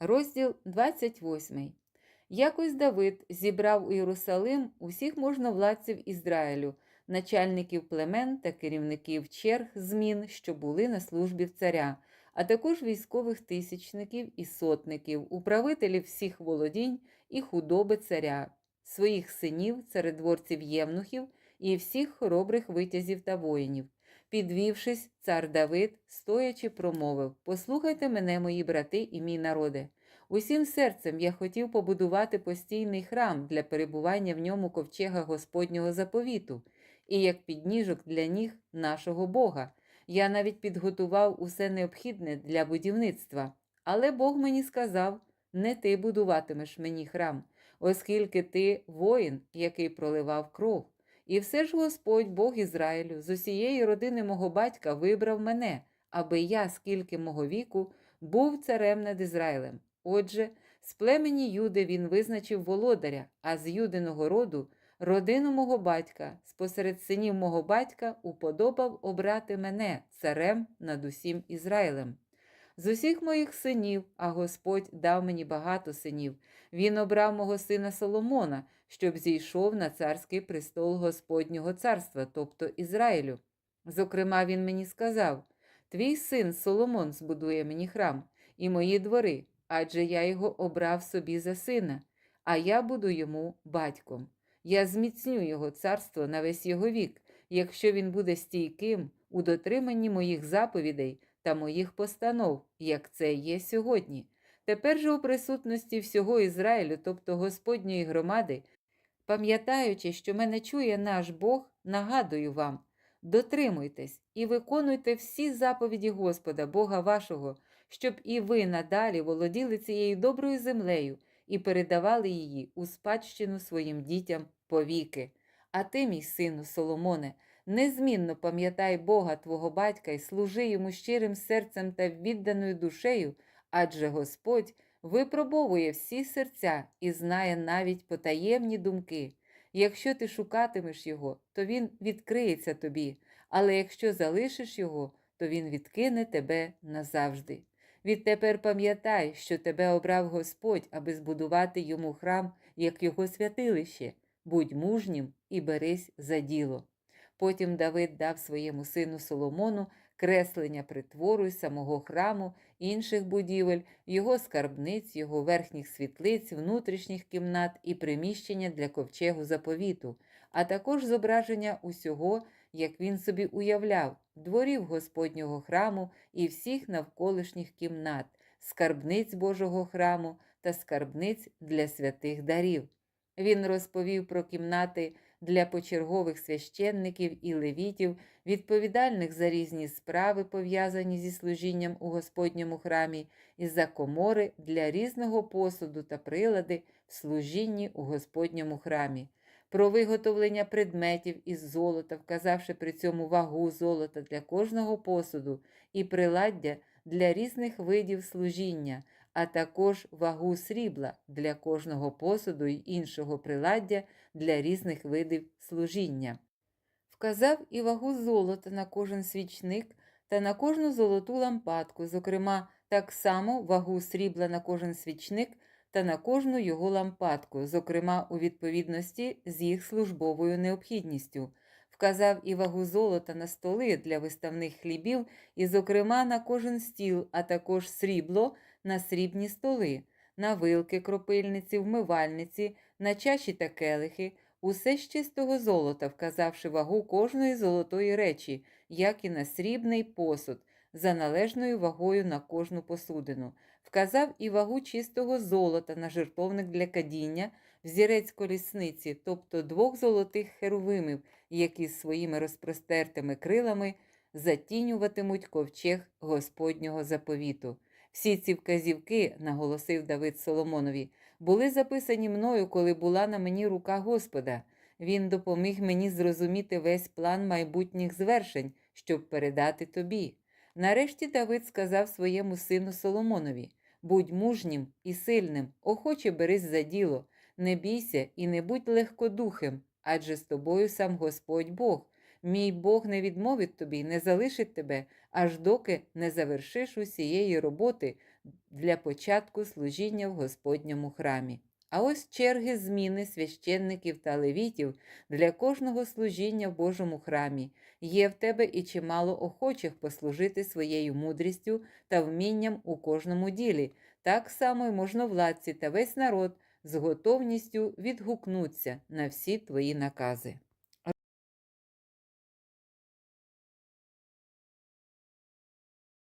Розділ 28. Якось Давид зібрав у Єрусалим усіх можновладців Ізраїлю, начальників племен та керівників черг змін, що були на службі в царя, а також військових тисячників і сотників, управителів всіх володінь і худоби царя, своїх синів, царедворців євнухів і всіх хоробрих витязів та воїнів. Підвівшись, цар Давид, стоячи, промовив: Послухайте мене, мої брати і мій народе. Усім серцем я хотів побудувати постійний храм для перебування в ньому ковчега Господнього заповіту, і як підніжок для ніг нашого Бога. Я навіть підготував усе необхідне для будівництва. Але Бог мені сказав: не ти будуватимеш мені храм, оскільки ти воїн, який проливав кров. І все ж Господь, Бог Ізраїлю, з усієї родини мого батька вибрав мене, аби я, скільки мого віку, був царем над Ізраїлем. Отже, з племені Юди він визначив володаря, а з юдиного роду родину мого батька, спосеред синів мого батька, уподобав обрати мене царем над усім Ізраїлем. З усіх моїх синів, а Господь дав мені багато синів, він обрав мого сина Соломона, щоб зійшов на царський престол Господнього царства, тобто Ізраїлю. Зокрема, він мені сказав: Твій син Соломон збудує мені храм і мої двори, адже я його обрав собі за сина, а я буду йому батьком. Я зміцню його царство на весь його вік, якщо він буде стійким у дотриманні моїх заповідей та моїх постанов, як це є сьогодні. Тепер же у присутності всього Ізраїлю, тобто Господньої громади, пам'ятаючи, що мене чує наш Бог, нагадую вам, дотримуйтесь і виконуйте всі заповіді Господа, Бога вашого, щоб і ви надалі володіли цією доброю землею і передавали її у спадщину своїм дітям повіки. А ти, мій сину Соломоне, незмінно пам'ятай Бога твого батька і служи йому щирим серцем та відданою душею, адже Господь випробовує всі серця і знає навіть потаємні думки. Якщо ти шукатимеш його, то він відкриється тобі, але якщо залишиш його, то він відкине тебе назавжди. Відтепер пам'ятай, що тебе обрав Господь, аби збудувати йому храм, як його святилище. Будь мужнім і берись за діло. Потім Давид дав своєму сину Соломону креслення притвору й самого храму, інших будівель, його скарбниць, його верхніх світлиць, внутрішніх кімнат і приміщення для ковчегу заповіту, а також зображення усього, як він собі уявляв, дворів Господнього храму і всіх навколишніх кімнат, скарбниць Божого храму та скарбниць для святих дарів. Він розповів про кімнати для почергових священників і левітів, відповідальних за різні справи, пов'язані зі служінням у Господньому храмі, і за комори для різного посуду та прилади в служінні у Господньому храмі, про виготовлення предметів із золота, вказавши при цьому вагу золота для кожного посуду і приладдя для різних видів служіння а також вагу срібла для кожного посуду й іншого приладдя для різних видів служіння. Вказав і вагу золота на кожен свічник та на кожну золоту лампадку, зокрема, так само вагу срібла на кожен свічник та на кожну його лампадку, зокрема у відповідності з їх службовою необхідністю. Вказав і вагу золота на столи для виставних хлібів, і, зокрема, на кожен стіл, а також срібло на срібні столи, на вилки, кропильниці, вмивальниці, на чаші та келихи, усе з чистого золота, вказавши вагу кожної золотої речі, як і на срібний посуд, за належною вагою на кожну посудину, вказав і вагу чистого золота на жертовник для кадіння, взірець колісниці, тобто двох золотих херувимів, які своїми розпростертими крилами затінюватимуть ковчег Господнього заповіту. Всі ці вказівки, наголосив Давид Соломонові, були записані мною, коли була на мені рука Господа. Він допоміг мені зрозуміти весь план майбутніх звершень, щоб передати тобі. Нарешті Давид сказав своєму сину Соломонові будь мужнім і сильним, охоче берись за діло, не бійся і не будь легкодухим, адже з тобою сам Господь Бог. Мій Бог не відмовить тобі, не залишить тебе, аж доки не завершиш усієї роботи, для початку служіння в Господньому храмі. А ось черги зміни священників та левітів для кожного служіння в Божому храмі. Є в тебе і чимало охочих послужити своєю мудрістю та вмінням у кожному ділі. Так само й можновладці та весь народ з готовністю відгукнуться на всі твої накази.